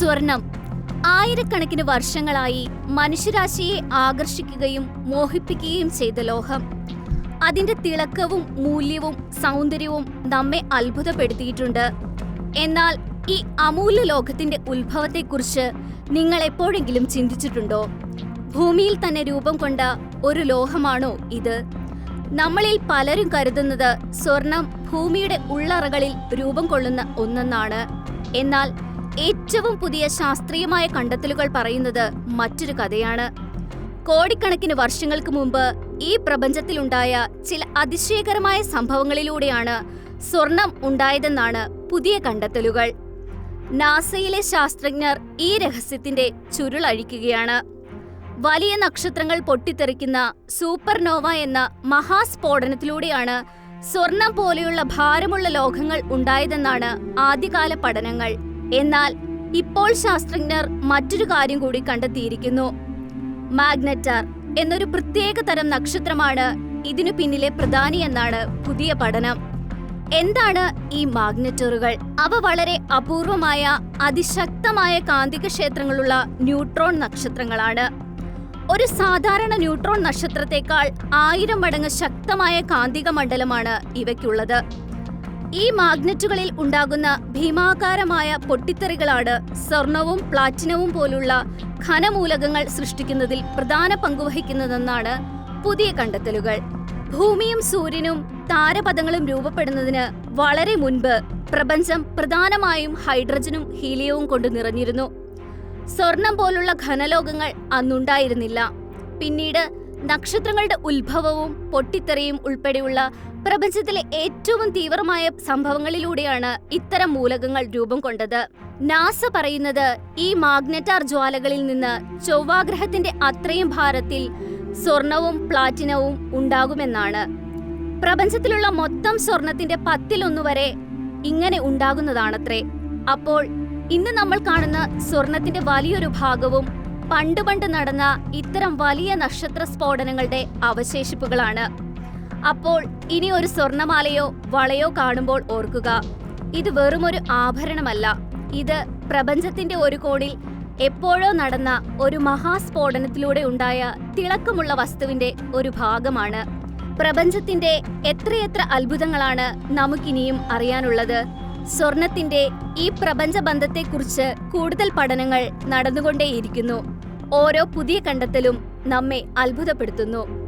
സ്വർണം. ആയിരക്കണക്കിന് വർഷങ്ങളായി മനുഷ്യരാശിയെ ആകർഷിക്കുകയും മോഹിപ്പിക്കുകയും ചെയ്ത ലോഹം. അതിന്റെ തിളക്കവും മൂല്യവും സൗന്ദര്യവും നമ്മെ അത്ഭുതപ്പെടുത്തിയിട്ടുണ്ട്. എന്നാൽ ഈ അമൂല്യ ലോകത്തിന്റെ ഉത്ഭവത്തെക്കുറിച്ച് നിങ്ങൾ എപ്പോഴെങ്കിലും ചിന്തിച്ചിട്ടുണ്ടോ? ഭൂമിയിൽ തന്നെ രൂപം കൊണ്ട ഒരു ലോഹമാണോ ഇത്? നമ്മളിൽ പലരും കരുതുന്നത് സ്വർണം ഭൂമിയുടെ ഉള്ളറകളിൽ രൂപം കൊള്ളുന്ന ഒന്നെന്നാണ്. എന്നാൽ ഏറ്റവും പുതിയ ശാസ്ത്രീയമായ കണ്ടെത്തലുകൾ പറയുന്നത് മറ്റൊരു കഥയാണ്. കോടിക്കണക്കിന് വർഷങ്ങൾക്ക് മുമ്പ് ഈ പ്രപഞ്ചത്തിലുണ്ടായ ചില അതിശയകരമായ സംഭവങ്ങളിലൂടെയാണ് സ്വർണം ഉണ്ടായതെന്നാണ് പുതിയ കണ്ടെത്തലുകൾ. നാസയിലെ ശാസ്ത്രജ്ഞർ ഈ രഹസ്യത്തിന്റെ ചുരുളഴിക്കുകയാണ് വലിയ നക്ഷത്രങ്ങൾ പൊട്ടിത്തെറിക്കുന്ന സൂപ്പർനോവ എന്ന മഹാസ്ഫോടനത്തിലൂടെയാണ് സ്വർണം പോലെയുള്ള ഭാരമുള്ള ലോകങ്ങൾ ഉണ്ടായതെന്നാണ് ആദ്യകാല പഠനങ്ങൾ. എന്നാൽ ഇപ്പോൾ ശാസ്ത്രജ്ഞർ മറ്റൊരു കാര്യം കൂടി കണ്ടെത്തിയിരിക്കുന്നു. മാഗ്നറ്റാർ എന്നൊരു പ്രത്യേക തരം നക്ഷത്രമാണ് ഇതിനു പിന്നിലെ പ്രധാനി എന്നാണ് പുതിയ പഠനം. എന്താണ് ഈ മാഗ്നറ്ററുകൾ? അവ വളരെ അപൂർവമായ അതിശക്തമായ കാന്തിക ക്ഷേത്രങ്ങളുള്ള ന്യൂട്രോൺ നക്ഷത്രങ്ങളാണ്. ഒരു സാധാരണ ന്യൂട്രോൺ നക്ഷത്രത്തെക്കാൾ ആയിരം മടങ്ങ് ശക്തമായ കാന്തിക മണ്ഡലമാണ് ഇവയ്ക്കുള്ളത്. ഈ മാഗ്നറ്റുകളിൽ ഉണ്ടാകുന്ന ഭീമാകാരമായ പൊട്ടിത്തെറികളാണ് സ്വർണവും പ്ലാറ്റിനവും പോലുള്ള ഖനമൂലകങ്ങൾ സൃഷ്ടിക്കുന്നതിൽ പ്രധാന പങ്കുവഹിക്കുന്നതെന്നാണ് പുതിയ കണ്ടെത്തലുകൾ. ഭൂമിയും സൂര്യനും താരപഥങ്ങളും രൂപപ്പെടുന്നതിന് വളരെ മുൻപ് പ്രപഞ്ചം പ്രധാനമായും ഹൈഡ്രജനും ഹീലിയവും കൊണ്ട് നിറഞ്ഞിരുന്നു. സ്വർണം പോലുള്ള ഘനലോകങ്ങൾ അന്നുണ്ടായിരുന്നില്ല. പിന്നീട് നക്ഷത്രങ്ങളുടെ ഉത്ഭവവും പൊട്ടിത്തെറിയും ഉൾപ്പെടെയുള്ള പ്രപഞ്ചത്തിലെ ഏറ്റവും തീവ്രമായ സംഭവങ്ങളിലൂടെയാണ് ഇത്തരം മൂലകങ്ങൾ രൂപം കൊണ്ടത്. നാസ പറയുന്നത് ഈ മാഗ്നറ്റാർ ജ്വാലകളിൽ നിന്ന് ചൊവ്വാഗ്രഹത്തിന്റെ അത്രയും ഭാരത്തിൽ സ്വർണവും പ്ലാറ്റിനവും ഉണ്ടാകുമെന്നാണ്. പ്രപഞ്ചത്തിലുള്ള മൊത്തം സ്വർണത്തിന്റെ പത്തിലൊന്നു വരെ ഇങ്ങനെ ഉണ്ടാകുന്നതാണത്രേ. അപ്പോൾ ഇന്ന് നമ്മൾ കാണുന്ന സ്വർണത്തിന്റെ വലിയൊരു ഭാഗവും പണ്ട് പണ്ട് നടന്ന ഇത്തരം വലിയ നക്ഷത്ര സ്ഫോടനങ്ങളുടെ അവശേഷിപ്പുകളാണ്. അപ്പോൾ ഇനി ഒരു സ്വർണമാലയോ വളയോ കാണുമ്പോൾ ഓർക്കുക. ഇത് വെറുമൊരു ആഭരണമല്ല. ഇത് പ്രപഞ്ചത്തിന്റെ ഒരു കോണിൽ എപ്പോഴോ നടന്ന ഒരു മഹാസ്ഫോടനത്തിലൂടെ ഉണ്ടായ തിളക്കമുള്ള വസ്തുവിന്റെ ഒരു ഭാഗമാണ്. പ്രപഞ്ചത്തിന്റെ എത്രയെത്ര അത്ഭുതങ്ങളാണ് നമുക്കിനിയും അറിയാനുള്ളത്. സ്വർണത്തിന്റെ ഈ പ്രപഞ്ച ബന്ധത്തെക്കുറിച്ച് കൂടുതൽ പഠനങ്ങൾ നടന്നുകൊണ്ടേയിരിക്കുന്നു. ഓരോ പുതിയ കണ്ടെത്തലും നമ്മെ അത്ഭുതപ്പെടുത്തുന്നു.